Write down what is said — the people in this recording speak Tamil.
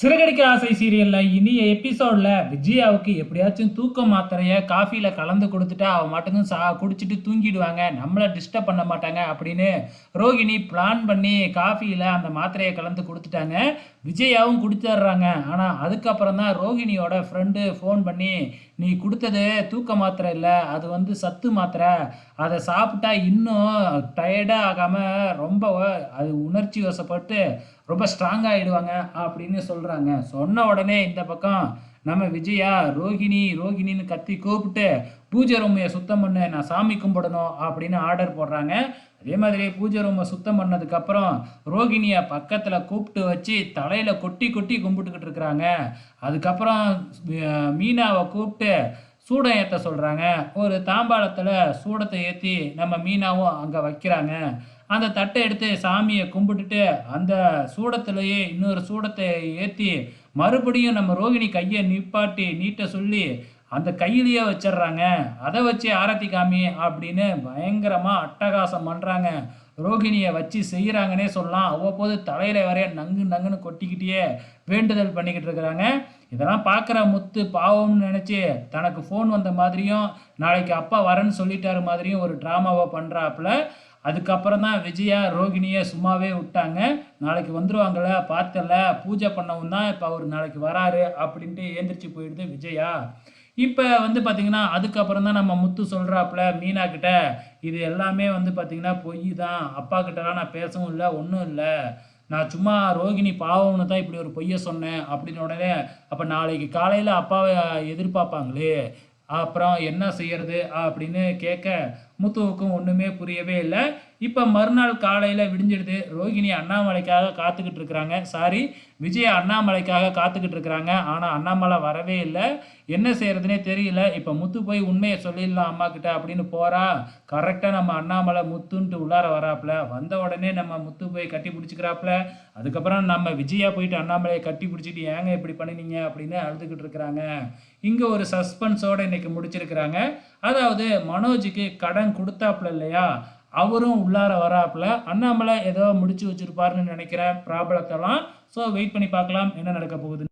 சிறகடிக்க ஆசை சீரியல்ல இனிய எபிசோட்ல விஜயாவுக்கு எப்படியாச்சும் தூக்க மாத்திரைய காஃபில கலந்து கொடுத்துட்டா அவ மட்டும் சா குடிச்சிட்டு தூங்கிடுவாங்க. நம்மளை டிஸ்டர்ப் பண்ண மாட்டாங்க அப்படின்னு ரோகிணி பிளான் பண்ணி காஃபியில அந்த மாத்திரையை கலந்து கொடுத்துட்டாங்க. விஜயாவும் குடிச்சிடுறாங்க. ஆனால் அதுக்கப்புறம் தான் ரோகிணியோட ஃப்ரெண்டு ஃபோன் பண்ணி நீ கொடுத்தது தூக்க மாத்திரை இல்லை அது வந்து சத்து மாத்திரை. அதை சாப்பிட்டா இன்னும் டயர்டாக ஆகாமல் ரொம்ப அது உணர்ச்சி வசப்பட்டு ரொம்ப ஸ்ட்ராங் ஆகிடுவாங்க அப்படின்னு சொல்கிறாங்க சொன்ன உடனே இந்த பக்கம் நம்ம விஜயா ரோகிணி ரோகிணின்னு கத்தி கூப்பிட்டு பூஜை ரூமையை சுத்தம் பண்ண நான் சாமி கும்பிடணும் அப்படின்னு ஆர்டர் போடுறாங்க. அதே மாதிரி பூஜை ரூமை சுத்தம் பண்ணதுக்கப்புறம் ரோகிணியை பக்கத்தில் கூப்பிட்டு வச்சு தலையில் கொட்டி கொட்டி கும்பிட்டுக்கிட்டு இருக்கிறாங்க. அதுக்கப்புறம் மீனாவை கூப்பிட்டு சூடம் ஏற்ற சொல்கிறாங்க ஒரு தாம்பாளத்தில் சூடத்தை ஏற்றி நம்ம மீனாவும் அங்கே வைக்கிறாங்க. அந்த தட்டை எடுத்து சாமியை கும்பிட்டுட்டு அந்த சூடத்திலேயே இன்னொரு சூடத்தை ஏற்றி மறுபடியும் நம்ம ரோகிணி கையை நிப்பாட்டி நீட்ட சொல்லி அந்த கையிலேயே வச்சிடுறாங்க. அதை வச்சு ஆரத்தி காமி அப்படின்னு பயங்கரமாக அட்டகாசம் பண்ணுறாங்க ரோகிணியை வச்சு செய்கிறாங்கன்னே சொல்லலாம். அவ்வப்போது தலையில் வரைய நங்கு நங்குன்னு கொட்டிக்கிட்டே வேண்டுதல் பண்ணிக்கிட்டு இருக்கிறாங்க. இதெல்லாம் பார்க்குற முத்து பாவம்னு நினச்சி தனக்கு ஃபோன் வந்த மாதிரியும் நாளைக்கு அப்பா வரேன்னு சொல்லிட்டாரு மாதிரியும் ஒரு ட்ராமாவை பண்ணுறாப்புல அதுக்கப்புறம் தான் விஜயா ரோகிணியை சும்மாவே விட்டாங்க. நாளைக்கு வந்துடுவாங்கள பார்த்தல பூஜை பண்ணவும் தான் இப்போ அவர் நாளைக்கு வராரு அப்படின்ட்டு ஏந்திரிச்சு போயிடுது விஜயா. இப்போ வந்து பார்த்திங்கன்னா அதுக்கப்புறம் தான் நம்ம முத்து சொல்கிறாப்புல மீனா கிட்ட இது எல்லாமே வந்து பார்த்திங்கன்னா பொய் தான் அப்பா கிட்டலாம் நான் பேசவும் இல்லை ஒன்றும் இல்லை. நான் சும்மா ரோகிணி பாவம்னு தான் இப்படி ஒரு பொய்யை சொன்னேன் அப்படின்னு உடனே அப்போ நாளைக்கு காலையில் அப்பாவை எதிர்பார்ப்பாங்களே அப்புறம் என்ன செய்யறது அப்படின்னு கேட்க முத்துவுக்கும் ஒன்றுமே புரியவே இல்லை. இப்போ மறுநாள் காலையில் விடிஞ்சிடுது. ரோகிணி அண்ணாமலைக்காக காத்துக்கிட்டு இருக்கிறாங்க. சாரி விஜய் அண்ணாமலைக்காக காத்துக்கிட்டு இருக்கிறாங்க. ஆனால் அண்ணாமலை வரவே இல்லை. என்ன செய்கிறதுனே தெரியல. இப்போ முத்து போய் உண்மையை சொல்லிடலாம் அம்மா கிட்ட அப்படின்னு போகிறா கரெக்டாக நம்ம அண்ணாமலை முத்துன்ட்டு உள்ளார வராப்புல. வந்த உடனே நம்ம முத்து போய் கட்டி பிடிச்சிக்கிறாப்புல. அதுக்கப்புறம் நம்ம விஜயா போயிட்டு அண்ணாமலையை கட்டி பிடிச்சிட்டு ஏங்க இப்படி பண்ணினீங்க? அப்படின்னு அழுதுகிட்டு இருக்கிறாங்க. இங்கே ஒரு சஸ்பென்ஸோடு இன்றைக்கி முடிச்சிருக்கிறாங்க. அதாவது மனோஜுக்கு கடன் கொடுத்தாப்புல இல்லையா? அவரும் உள்ளார வராப்புல அண்ணாமலை ஏதோ முடிச்சு வச்சிருப்பாருன்னு நினைக்கிறேன் ப்ராப்ளத்தெல்லாம் ஸோ வெயிட் பண்ணி பார்க்கலாம் என்ன நடக்க போகுதுன்னு.